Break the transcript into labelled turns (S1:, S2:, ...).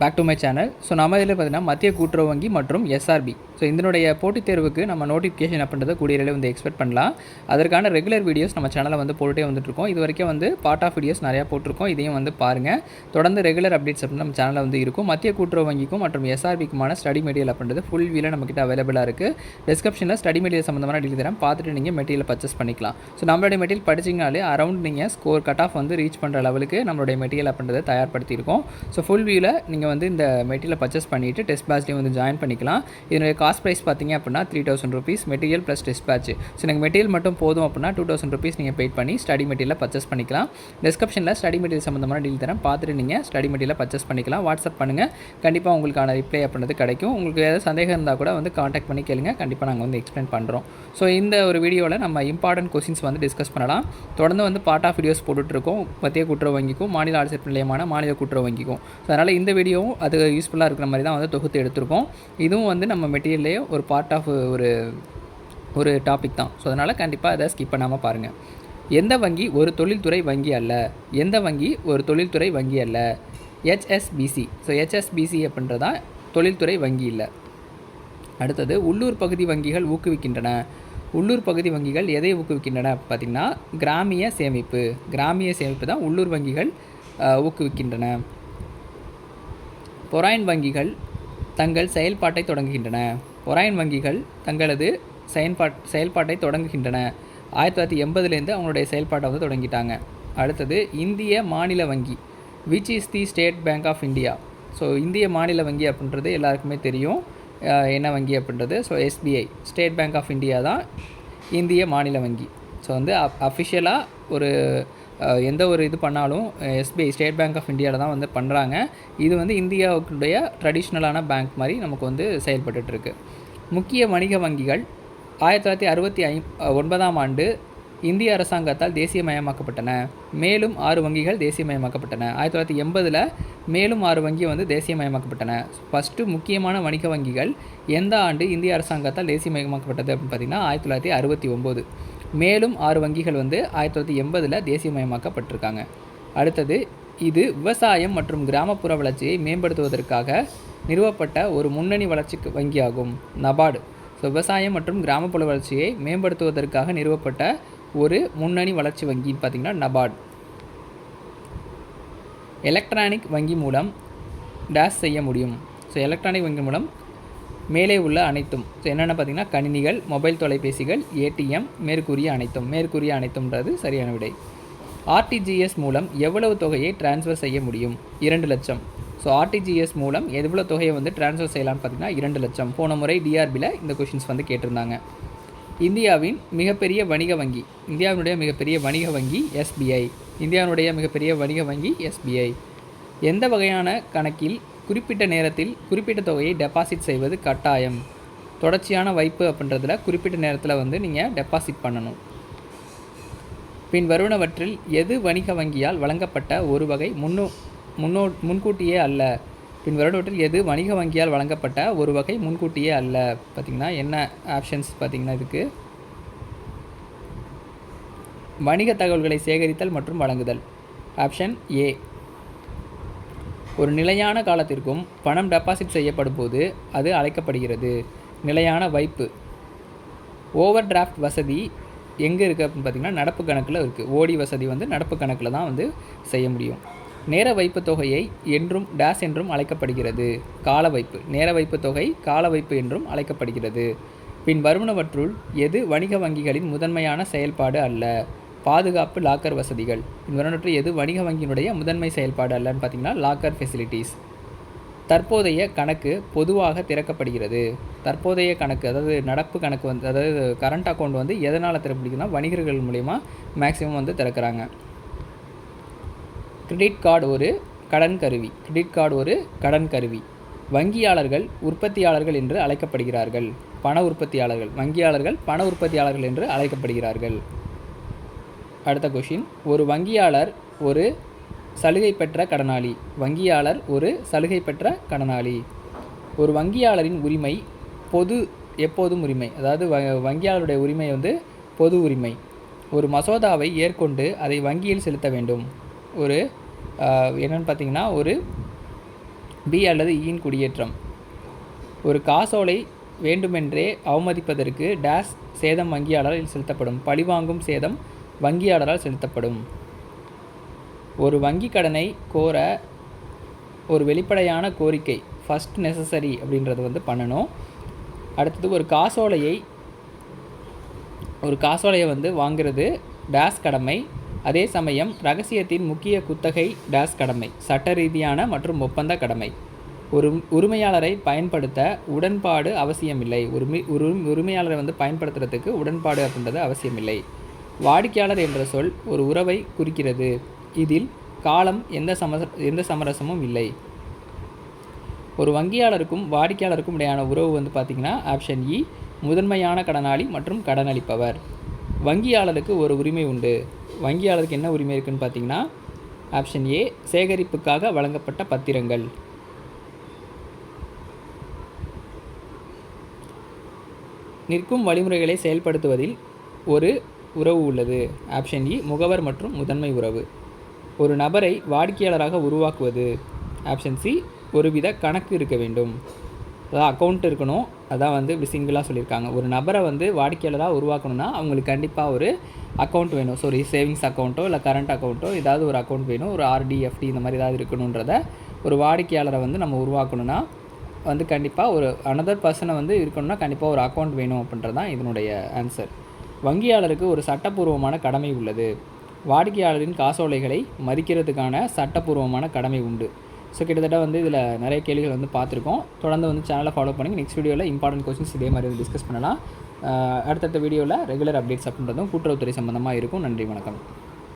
S1: Back to my channel so நம்ம இதில் பார்த்தீங்கன்னா மத்திய கூட்டுறவு வங்கி மற்றும் எஸ்ஆர்பி ஸோ இதனுடைய போட்டித் தேர்வுக்கு நம்ம நோட்டிஃபிகேஷன் அப்படின்றத கூடிய விரைவில் வந்து எக்ஸ்பெக்ட் பண்ணலாம். அதற்கான ரெகுலர் வீடியோஸ் நம்ம சேனலில் வந்து போட்டுட்டே வந்துட்டுருக்கோம். இது வரைக்கும் வந்து பார்ட் ஆஃப் வீடியோஸ் நிறையா போட்டிருக்கோம். இதையும் வந்து பாருங்கள் தொடர்ந்து ரெகுலர் அப்டேட்ஸ் அப்படின்னு நம்ம சேனலில் வந்து இருக்கும். மத்திய கூட்டுறவு வங்கிக்கும் மற்றும் எஸ்ஆர்பிக்குமான ஸ்டடி மெட்டீரியல் அப்படின்றது ஃபுல் வீல நம்மக்கிட்ட அவைலபிளாக இருக்குது டிஸ்கிரிப்ஷனில் ஸ்டடி மெட்டீரியல் சம்மந்தமான டீல் தரேன். பார்த்துட்டு நீங்கள் மெட்டீரியல் பர்ச்சேஸ் பண்ணிக்கலாம். ஸோ நம்மளுடைய மெட்டீரியல் படிச்சிங்கனாலே அரௌண்ட் நீங்கள் ஸ்கோர் கட் ஆஃப் வந்து ரீச் பண்ணுற லெவலுக்கு நம்மளுடைய மெட்டீரியல் அப்படின்றத தயார்படுத்தியிருக்கோம். ஸோ ஃபுல் வியூவில் நீங்கள் வந்து இந்த மெட்டீரியல் பர்ச்சேஸ் பண்ணிவிட்டு டெஸ்ட் பேட்ச்லேயும் வந்து ஜாயின் பண்ணிக்கலாம். இதனுடைய காஸ்ட் ப்ரைஸ் பார்த்தீங்க அப்படின்னா three thousand rupees material plus test so எனக்கு மெட்டீரியல் மட்டும் போதும் அப்படின்னா டூ தௌசண்ட் ருபீஸ் நீங்கள் பெய்ட் பண்ணி ஸ்டடி மெட்டீரியல் பர்ச்சேஸ் பண்ணிக்கலாம். டிஸ்கிரிப்ஷனில் ஸ்டடி மெட்டீரியல் சம்மந்தமான டீல் தரேன். பார்த்துட்டு நீங்கள் ஸ்டடி மெட்டீரியல் பர்ச்சேஸ் பண்ணிக்கலாம். வாட்ஸ்அப் பண்ணுங்கள் கண்டிப்பாக உங்களுக்கான ரிப்ளை அப்படின்றது கிடைக்கும். உங்களுக்கு ஏதாவது சந்தேகம் இருந்தால் கூட வந்து காண்டாக்ட் பண்ணி கேளுங்க. கண்டிப்பாக நாங்கள் வந்து எக்ஸ்பிளைன் பண்ணுறோம் ஸோ இந்த ஒரு வீடியோவில் நம்ம இம்பார்ட்டன்ட் கொஸ்டின்ஸ் வந்து டிஸ்கஸ் பண்ணலாம். தொடர்ந்து வந்து பார்ட் ஆஃப் வீடியோஸ் போட்டுட்ருக்கோம். மத்திய கூட்டுறவு வங்கிக்கும் மாநில ஆட்சியர் நிலையமான மாநில கூட்டுறவு வங்கிக்கும். ஸோ அதனால் இந்த வீடியோவும் அது யூஸ்ஃபுல்லாக இருக்கிற மாதிரி தான் வந்து தொகுத்து எடுத்திருக்கோம். இதுவும் வந்து நம்ம மெட்டீரியல் மெட்டீரியல்லே ஒரு பார்ட் ஆஃப் ஒரு ஒரு டாபிக் தான். ஸோ அதனால் கண்டிப்பாக அதை ஸ்கிப் பண்ணாமல் பாருங்கள் எந்த வங்கி ஒரு தொழில்துறை வங்கி அல்ல? எந்த வங்கி ஒரு தொழில்துறை வங்கி அல்ல? ஹெச்எஸ்பிசி ஸோ ஹெச்எஸ்பிசி அப்படின்றதா தொழில்துறை வங்கி இல்லை. அடுத்தது உள்ளூர் பகுதி வங்கிகள் ஊக்குவிக்கின்றன. உள்ளூர் பகுதி வங்கிகள் எதை ஊக்குவிக்கின்றன பார்த்திங்கன்னா கிராமிய சேமிப்பு. கிராமிய சேமிப்பு தான் உள்ளூர் வங்கிகள் ஊக்குவிக்கின்றன. பொராயின் வங்கிகள் தங்கள் செயல்பாட்டை தொடங்குகின்றன. ஒராயன் வங்கிகள் தங்களது செயல்பாட் செயல்பாட்டை தொடங்குகின்றன. ஆயிரத்தி தொள்ளாயிரத்தி எண்பதுலேருந்து அவங்களுடைய செயல்பாட்டை வந்து தொடங்கிட்டாங்க. அடுத்தது இந்திய மாநில வங்கி which is the State Bank of India so இந்திய மாநில வங்கி அப்படின்றது எல்லாருக்குமே தெரியும். என்ன வங்கி அப்படின்றது? So SBI State Bank of India தான் இந்திய மாநில வங்கி. ஸோ வந்து அஃபிஷியலாக ஒரு எந்த ஒரு இது பண்ணாலும் எஸ்பிஐ ஸ்டேட் பேங்க் ஆஃப் இந்தியாவில் தான் வந்து பண்ணுறாங்க இது வந்து இந்தியாவுடைய ட்ரெடிஷ்னலான பேங்க் மாதிரி நமக்கு வந்து செயல்பட்டுருக்கு முக்கிய வணிக வங்கிகள் ஆயிரத்தி தொள்ளாயிரத்தி அறுபத்தி ஐ ஒன்பதாம் ஆண்டு இந்திய அரசாங்கத்தால் தேசியமயமாக்கப்பட்டன. மேலும் ஆறு வங்கிகள் தேசியமயமாக்கப்பட்டன. ஆயிரத்தி தொள்ளாயிரத்தி எண்பதில் மேலும் ஆறு வங்கி வந்து தேசியமயமாக்கப்பட்டன. ஃபஸ்ட்டு முக்கியமான வணிக வங்கிகள் எந்த ஆண்டு இந்திய அரசாங்கத்தால் தேசியமயமாக்கப்பட்டது அப்படின்னு பார்த்தீங்கன்னா ஆயிரத்தி தொள்ளாயிரத்தி அறுபத்தி ஒம்பது. மேலும் ஆறு வங்கிகள் வந்து ஆயிரத்தி தொள்ளாயிரத்தி எண்பதில் தேசியமயமாக்கப்பட்டிருக்காங்க. அடுத்தது இது விவசாயம் மற்றும் கிராமப்புற வளர்ச்சியை மேம்படுத்துவதற்காக நிறுவப்பட்ட ஒரு முன்னணி வளர்ச்சி வங்கியாகும். நபார்டு. ஸோ விவசாயம் மற்றும் கிராமப்புற வளர்ச்சியை மேம்படுத்துவதற்காக நிறுவப்பட்ட ஒரு முன்னணி வளர்ச்சி வங்கின்னு பார்த்தீங்கன்னா நபார்டு. எலக்ட்ரானிக் வங்கி மூலம் டேஷ் செய்ய முடியும். ஸோ எலக்ட்ரானிக் வங்கி மூலம் மேலே உள்ள அனைத்தும். ஸோ என்னென்ன பார்த்திங்கன்னா கணினிகள் மொபைல் தொலைபேசிகள் ஏடிஎம் மேற்கூறிய அனைத்தும். மேற்கூறிய அனைத்தும்ன்றது சரியான விடை. ஆர்டிஜிஎஸ் மூலம் எவ்வளவு தொகையை டிரான்ஸ்ஃபர் செய்ய முடியும்? இரண்டு லட்சம். ஸோ ஆர்டிஜிஎஸ் மூலம் எவ்வளோ தொகையை வந்து டிரான்ஸ்ஃபர் செய்யலாம்னு பார்த்தீங்கன்னா இரண்டு லட்சம். போன முறை டிஆர்பியில் இந்த கொஷின்ஸ் வந்து கேட்டிருந்தாங்க. இந்தியாவின் மிகப்பெரிய வணிக வங்கி இந்தியாவினுடைய மிகப்பெரிய வணிக வங்கி எஸ்பிஐ இந்தியாவினுடைய மிகப்பெரிய வணிக வங்கி எஸ்பிஐ எந்த வகையான கணக்கில் குறிப்பிட்ட நேரத்தில் குறிப்பிட்ட தொகையை டெபாசிட் செய்வது கட்டாயம்? தொடர்ச்சியான வைப்பு அப்படின்றதுல குறிப்பிட்ட நேரத்தில் வந்து நீங்கள் டெபாசிட் பண்ணணும். பின் வருவனவற்றில் எது வணிக வங்கியால் வழங்கப்பட்ட ஒரு வகை முன்னு முன்னோ முன்கூட்டியே அல்ல. பின் வருவனவற்றில் எது வணிக வங்கியால் வழங்கப்பட்ட ஒரு வகை முன்கூட்டியே அல்ல. பார்த்திங்கன்னா என்ன ஆப்ஷன்ஸ் பார்த்திங்கன்னா இதுக்கு? வணிக தகவல்களை சேகரித்தல் மற்றும் வழங்குதல். Option A. ஒரு நிலையான காலத்திற்கும் பணம் டெபாசிட் செய்யப்படும் போது அது அழைக்கப்படுகிறது. நிலையான வைப்பு. ஓவர் டிராஃப்ட் வசதி எங்கே இருக்குது அப்படின்னு பார்த்தீங்கன்னா நடப்பு கணக்கில் இருக்குது ஓடி வசதி வந்து நடப்பு கணக்கில் தான் வந்து செய்ய முடியும். நேர வைப்பு தொகையை என்றும் டேஸ் என்றும் அழைக்கப்படுகிறது. கால வைப்பு. நேர வைப்பு தொகை கால வைப்பு என்றும் அழைக்கப்படுகிறது. பின் வருவனவற்றுள் எது வணிக வங்கிகளின் முதன்மையான செயல்பாடு அல்ல? பாதுகாப்பு லாக்கர் வசதிகள். பின் வருவனவற்றுள் எது வணிக வங்கியினுடைய முதன்மை செயல்பாடு அல்லன்னு பார்த்தீங்கன்னா லாக்கர் ஃபெசிலிட்டிஸ் தற்போதைய கணக்கு பொதுவாக திறக்கப்படுகிறது. தற்போதைய கணக்கு அதாவது நடப்பு கணக்கு வந்து அதாவது கரண்ட் அக்கௌண்ட் வந்து எதனால் திறப்பிடிக்குன்னா வணிகர்கள் மூலிமா மேக்ஸிமம் வந்து திறக்கிறாங்க. கிரெடிட் கார்டு ஒரு கடன் கருவி. கிரெடிட் கார்டு ஒரு கடன் கருவி. வங்கியாளர்கள் உற்பத்தியாளர்கள் என்று அழைக்கப்படுகிறார்கள். பண உற்பத்தியாளர்கள் வங்கியாளர்கள் பண உற்பத்தியாளர்கள் என்று அழைக்கப்படுகிறார்கள். அடுத்த கொஷின் ஒரு வங்கியாளர் ஒரு சலுகை பெற்ற கடனாளி. வங்கியாளர் ஒரு சலுகை பெற்ற கடனாளி. ஒரு வங்கியாளரின் உரிமை பொது எப்போதும் உரிமை. அதாவது வ வங்கியாளருடைய உரிமை வந்து பொது உரிமை. ஒரு மசோதாவை ஏற்கொண்டு அதை வங்கியில் செலுத்த வேண்டும். ஒரு என்னென்னு என்னன்னு பார்த்தீங்கன்னா ஒரு பி அல்லது e இயின் குடியேற்றம். ஒரு காசோலை வேண்டுமென்றே அவமதிப்பதற்கு டேஸ் சேதம் வங்கியாளரால் செலுத்தப்படும். பழிவாங்கும் சேதம் வங்கியாளரால் செலுத்தப்படும். ஒரு வங்கி கடனை கோர ஒரு வெளிப்படையான கோரிக்கை ஃபஸ்ட் நெசசரி அப்படின்றது வந்து பண்ணணும். அடுத்தது ஒரு காசோலையை ஒரு காசோலையை வந்து வாங்குறது டேஸ் கடமை அதே சமயம் ரகசியத்தின் முக்கிய குத்தகை டேஸ் கடமை சட்ட ரீதியான மற்றும் ஒப்பந்த கடமை. ஒரு உரிமையாளரை பயன்படுத்த உடன்பாடு அவசியமில்லை. உரிமை உரு உரிமையாளரை வந்து பயன்படுத்துறதுக்கு உடன்பாடு அப்படின்றது அவசியமில்லை. வாடிக்கையாளர் என்ற சொல் ஒரு உறவை குறிக்கிறது. இதில் காலம் எந்த சம எந்த சமரசமும் இல்லை. ஒரு வங்கியாளருக்கும் வாடிக்கையாளருக்கும் இடையான உறவு வந்து பார்த்திங்கன்னா ஆப்ஷன் இ முதன்மையான கடனாளி மற்றும் கடனளிப்பவர். வங்கியாளருக்கு ஒரு உரிமை உண்டு. வங்கியாளருக்கு என்ன உரிமை இருக்குன்னு பார்த்தீங்கன்னா ஆப்ஷன் ஏ சேகரிப்புக்காக வழங்கப்பட்ட பத்திரங்கள். நிற்கும் வழிமுறைகளை செயல்படுத்துவதில் ஒரு உறவு உள்ளது. ஆப்ஷன் இ e, முகவர் மற்றும் முதன்மை உறவு. ஒரு நபரை வாடிக்கையாளராக உருவாக்குவது. ஆப்ஷன் சி ஒருவித கணக்கு இருக்க வேண்டும். அதாவது அக்கௌண்ட் இருக்கணும். அதான் வந்து இப்படி சிங்கிளாக சொல்லியிருக்காங்க. ஒரு நபரை வந்து வாடிக்கையாளராக உருவாக்கணும்னா அவங்களுக்கு கண்டிப்பாக ஒரு அக்கௌண்ட் வேணும். சாரி சேவிங்ஸ் அக்கௌண்ட்டோ இல்லை கரண்ட் அக்கௌண்ட்டோ ஏதாவது ஒரு அக்கௌண்ட் வேணும். ஒரு ஆர்டி எஃப்டி இந்த மாதிரி ஏதாவது இருக்கணுன்றத ஒரு வாடிக்கையாளரை வந்து நம்ம உருவாக்கணும்னா வந்து கண்டிப்பாக ஒரு அனதர் பர்சனை வந்து இருக்கணும்னா கண்டிப்பாக ஒரு அக்கௌண்ட் வேணும் அப்படின்றது தான் இதனுடைய ஆன்சர் வங்கியாளருக்கு ஒரு சட்டப்பூர்வமான கடமை உள்ளது. வாடிக்கையாளரின் காசோலைகளை மதிக்கிறதுக்கான சட்டப்பூர்வமான கடமை உண்டு. ஸோ கிட்டத்தட்ட வந்து இதில் நிறைய கேள்விகள் வந்து பார்த்துருக்கோம். தொடர்ந்து வந்து சேனலை ஃபாலோ பண்ணி நெக்ஸ்ட் வீடியோவில் இம்பார்ட்டன்ட் கொஸ்டின்ஸ் இதே மாதிரி வந்து டிஸ்கஸ் பண்ணலாம். அடுத்தடுத்த வீடியோவில் ரெகுலர் அப்டேட்ஸ் அப்படின்றதும் கூட்டுறவுத்துறை சம்மந்தமாக இருக்கும். நன்றி வணக்கம்.